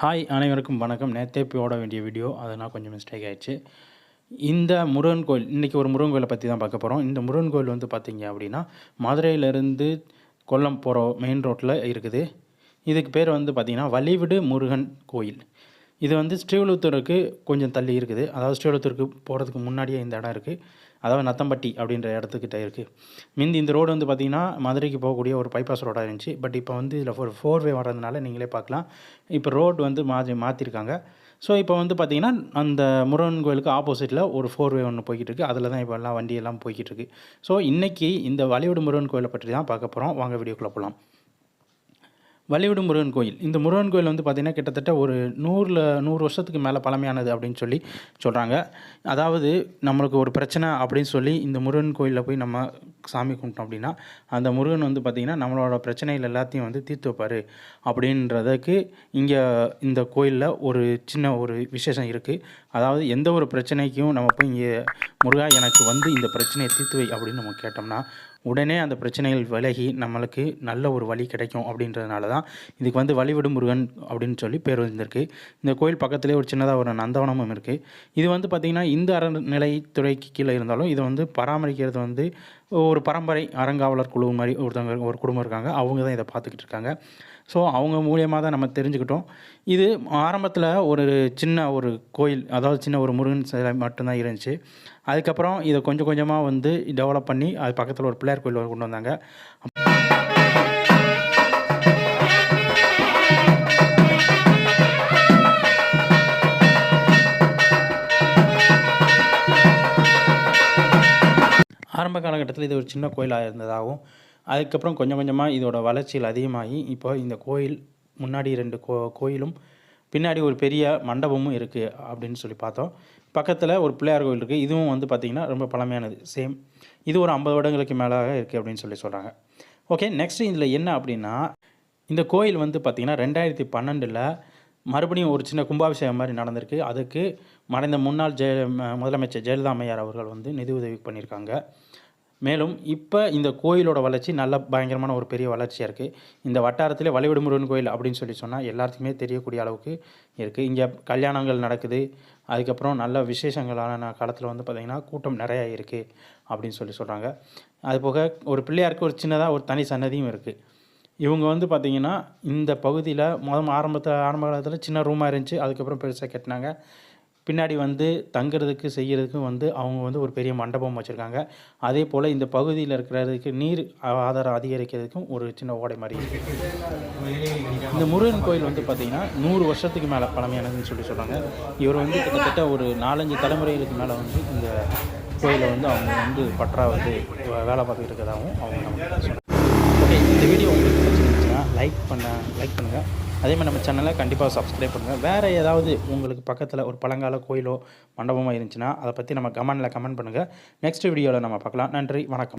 Hi அனைவருக்கும் வணக்கம். நேற்றே போட வேண்டிய வீடியோ அதனால் கொஞ்சம் மிஸ்டேக் ஆயிடுச்சு. இந்த முருகன் கோயில் இன்றைக்கி ஒரு முருகன் கோயிலை பற்றி தான் பார்க்க போகிறோம் இந்த முருகன் கோயில் வந்து பார்த்திங்க அப்படின்னா மதுரையிலேருந்து கொல்லம் போகிற மெயின் ரோட்டில் இருக்குது. இதுக்கு பேர் வந்து பார்த்திங்கன்னா வழிவிடு முருகன் கோயில். இது வந்து ஸ்ரீவிழுத்தூருக்கு கொஞ்சம் தள்ளி இருக்குது. அதாவது ஸ்ரீவிழுத்தூருக்கு போகிறதுக்கு முன்னாடியே இந்த இடம் இருக்குது அதாவது நத்தம்பட்டி அப்படின்ற இடத்துக்கிட்ட இருக்குது மிந்தி இந்த ரோடு வந்து பார்த்திங்கன்னா மதுரைக்கு போகக்கூடிய ஒரு பைபாஸ் ரோடாக இருந்துச்சு. பட் இப்போ வந்து இதில் ஒரு ஃபோர் வே வர்றதுனால நீங்களே பார்க்கலாம் இப்போ ரோடு வந்து மாற்றி மாற்றிருக்காங்க ஸோ இப்போ வந்து பார்த்திங்கன்னா அந்த முருகன் கோயிலுக்கு ஆப்போசிட்டில் ஒரு ஃபோர் வே ஒன்று போய்கிட்டு இருக்குது அதில் தான் இப்போ எல்லாம் வண்டி எல்லாம் போய்கிட்டு இருக்குது ஸோ இன்றைக்கி இந்த வழிவிடு முருகன் கோயிலை பற்றி தான் பார்க்க போகிறோம் வாங்க வீடியோக்குள்ளே போகலாம் வழிவிடும் முருகன் கோயில். இந்த முருகன் கோயில் வந்து பார்த்திங்கன்னா கிட்டத்தட்ட ஒரு நூறில் நூறு வருஷத்துக்கு மேலே பழமையானது அப்படின்னு சொல்லி சொல்கிறாங்க அதாவது நம்மளுக்கு ஒரு பிரச்சனை அப்படின்னு சொல்லி இந்த முருகன் கோயிலில் போய் நம்ம சாமி கும்பிட்டோம் அப்படின்னா அந்த முருகன் வந்து பார்த்திங்கன்னா நம்மளோட பிரச்சனைகள் எல்லாத்தையும் வந்து தீர்த்து வைப்பார். அப்படின்றதுக்கு இங்கே இந்த கோயிலில் ஒரு சின்ன ஒரு விசேஷம் இருக்குது அதாவது எந்த ஒரு பிரச்சனைக்கும் நம்ம போய் இங்கே முருகா எனக்கு வந்து இந்த பிரச்சனையை தீர்த்து வை அப்படின்னு நம்ம கேட்டோம்னா உடனே அந்த பிரச்சனைகள் விலகி நம்மளுக்கு நல்ல ஒரு வழி கிடைக்கும் அப்படின்றதுனால தான் இதுக்கு வந்து வழிவிடும் முருகன் அப்படின்னு சொல்லி பேர் வந்திருக்கு. இந்த கோயில் பக்கத்துலேயே ஒரு சின்னதாக ஒரு நந்தவனமும் இருக்குது இது வந்து பார்த்திங்கன்னா இந்த அறநிலைத்துறைக்கு கீழே இருந்தாலும் இதை வந்து பராமரிக்கிறது வந்து ஒரு பரம்பரை அறங்காவலர் குழு மாதிரி ஒருத்தவங்க ஒரு குடும்பம் இருக்காங்க. அவங்க தான் இதை பார்த்துக்கிட்டு இருக்காங்க. ஸோ அவங்க மூலியமாக தான் நம்ம தெரிஞ்சுக்கிட்டோம். இது ஆரம்பத்தில் ஒரு சின்ன ஒரு கோயில் அதாவது சின்ன ஒரு முருகன் சிலை மட்டும்தான் இருந்துச்சு. அதுக்கப்புறம் இதை கொஞ்சம் கொஞ்சமாக வந்து டெவலப் பண்ணி அது பக்கத்தில் ஒரு பிள்ளையார் கோயில் கொண்டு வந்தாங்க. ஆரம்ப காலகட்டத்தில் இது ஒரு சின்ன கோயிலாக இருந்ததாகவும் அதுக்கப்புறம் கொஞ்சம் கொஞ்சமாக இதோட வளர்ச்சியில் அதிகமாகி இப்போ இந்த கோயில் முன்னாடி ரெண்டு கோ கோயிலும் பின்னாடி ஒரு பெரிய மண்டபமும் இருக்குது அப்படின்னு சொல்லி பார்த்தோம். பக்கத்தில் ஒரு பிள்ளையார் கோயில் இருக்குது இதுவும் வந்து பார்த்திங்கன்னா ரொம்ப பழமையானது. சேம் இது ஒரு ஐம்பது வருடங்களுக்கு மேலாக இருக்குது அப்படின்னு சொல்லி சொல்கிறாங்க ஓகே நெக்ஸ்ட் இதில் என்ன அப்படின்னா இந்த கோயில் வந்து பார்த்திங்கன்னா ரெண்டாயிரத்தி பன்னெண்டில் மறுபடியும் ஒரு சின்ன கும்பாபிஷேகம் மாதிரி நடந்திருக்கு. அதுக்கு மறைந்த முன்னாள் ஜெய முதலமைச்சர் ஜெயலலிதா அம்மையார் அவர்கள் வந்து நிதி உதவி பண்ணியிருக்காங்க. மேலும் இப்போ இந்த கோயிலோட வளர்ச்சி நல்ல பயங்கரமான ஒரு பெரிய வளர்ச்சியாக இருக்குது இந்த வட்டாரத்திலே வழிவிடு முருகன் கோயில் அப்படின்னு சொல்லி சொன்னால் எல்லாத்துக்குமே தெரியக்கூடிய அளவுக்கு இருக்குது இங்கே கல்யாணங்கள் நடக்குது. அதுக்கப்புறம் நல்ல விசேஷங்களான காலத்தில் வந்து பார்த்திங்கன்னா கூட்டம் நிறையா இருக்குது அப்படின்னு சொல்லி சொல்கிறாங்க அதுபோக ஒரு பிள்ளையாருக்கு ஒரு சின்னதாக ஒரு தனி சன்னதியும் இருக்குது இவங்க வந்து பார்த்திங்கன்னா இந்த பகுதியில் மொதல் ஆரம்பத்தில் ஆரம்ப காலத்தில் சின்ன ரூமாக இருந்துச்சு. அதுக்கப்புறம் பெருசாக கட்டினாங்க. பின்னாடி வந்து தங்குறதுக்கு செய்கிறதுக்கும் வந்து அவங்க வந்து ஒரு பெரிய மண்டபம் வச்சுருக்காங்க. அதே போல் இந்த பகுதியில் இருக்கிறதுக்கு நீர் ஆதாரம் அதிகரிக்கிறதுக்கும் ஒரு சின்ன ஓடை மாதிரி இந்த முருகன் கோயில் வந்து பார்த்திங்கன்னா நூறு வருஷத்துக்கு மேலே பழமையானதுன்னு சொல்லி சொல்கிறாங்க இவர் வந்து கிட்டத்தட்ட ஒரு நாலஞ்சு தலைமுறைகளுக்கு மேலே வந்து இந்த கோயிலை வந்து அவங்க வந்து பற்றா வந்து வேலை பார்த்துக்கிட்டு இருக்கிறதாகவும் அவங்க ஓகே இந்த வீடியோ உங்களுக்கு பிடிச்சிருந்துச்சுன்னா லைக் பண்ண லைக் பண்ணுங்கள் அதே மாதிரி நம்ம சேனலை கண்டிப்பாக சப்ஸ்கிரைப் பண்ணுங்கள் வேறு ஏதாவது உங்களுக்கு பக்கத்தில் ஒரு பழங்கால கோயிலோ மண்டபமோ இருந்துச்சுன்னா அதை பற்றி நம்ம கமெண்டில் கமெண்ட் பண்ணுங்கள் நெக்ஸ்ட் வீடியோவில் நம்ம பார்க்கலாம். நன்றி வணக்கம்.